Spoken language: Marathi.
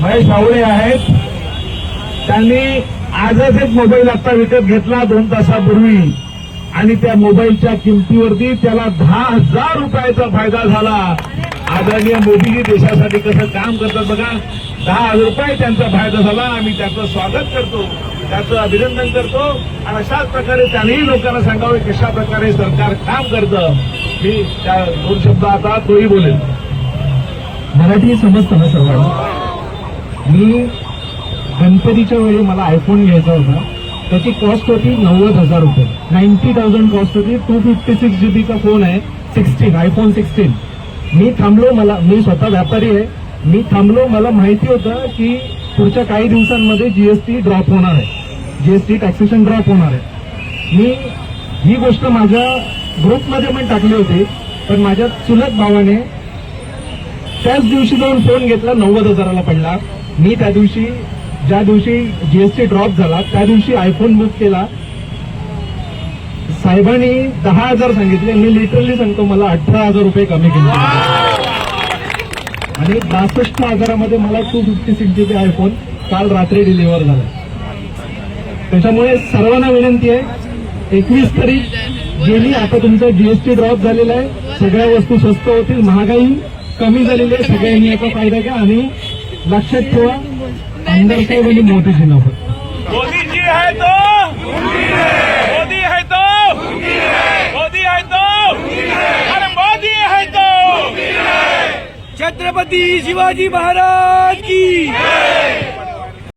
महेश आवळे आहेत. त्यांनी आजच एक मोबाईल आता विकत घेतला दोन तासापूर्वी. आणि त्या मोबाईलच्या किमतीवरती त्याला दहा हजार रुपयाचा फायदा झाला. आदरणीय मोदीजी देशासाठी कसं काम करतात बघा. दहा हजार रुपये त्यांचा फायदा झाला. आम्ही त्याचं स्वागत करतो. त्याचं अभिनंदन करतो. आणि अशाच प्रकारे त्यांनीही लोकांना सांगावे कशा प्रकारे सरकार काम करतं. मी त्या दोन शब्द आता तोही बोलेल मराठी समजतं ना सर्वांना? मी गणपतीच्या वेळी मला आयफोन घ्यायचा होता. त्याची कॉस्ट होती नव्वद हजार रुपये. नाईन्टी थाउजंड कॉस्ट होती. टू फिफ्टी सिक्स जी बीचा फोन आहे. सिक्स्टीन आयफोन सिक्स्टीन मी थांबलो मला मी स्वतः व्यापारी आहे. मी थांबलो मला माहिती होतं की पुढच्या काही दिवसांमध्ये जीएसटी ड्रॉप होणार आहे. जीएसटी टॅक्सेशन ड्रॉप होणार आहे. मी ही गोष्ट माझ्या ग्रुपमध्ये पण टाकली होती. पण माझ्या चुलत भावाने त्याच दिवशी जाऊन फोन घेतला नव्वद हजाराला पडला. मी त्या दिवशी ज्या दिवशी जीएसटी ड्रॉप झाला त्या दिवशी आयफोन बुक केला. साहेबांनी दहा हजार सांगितले. मी लिटरली सांगतो मला अठरा हजार रुपये कमी केले. आणि बासष्ट हजारामध्ये मला two fifty six GB iPhone काल रात्री डिलिव्हर झाला. त्याच्यामुळे सर्वांना विनंती आहे एकवीस तारीख गेली. आता तुमचा जीएसटी ड्रॉप झालेला आहे. सगळ्या वस्तू स्वस्त होतील. महागाई कमी झालेली आहे. सगळ्यांनी याचा फायदा घ्या. आणि लक्षात ठेवा आमदार साहेब आणि मोठी जिल्हा मोदी जी है तो मोदी है तो मोदी है तो अरे मोदी है तो। छत्रपति शिवाजी महाराज की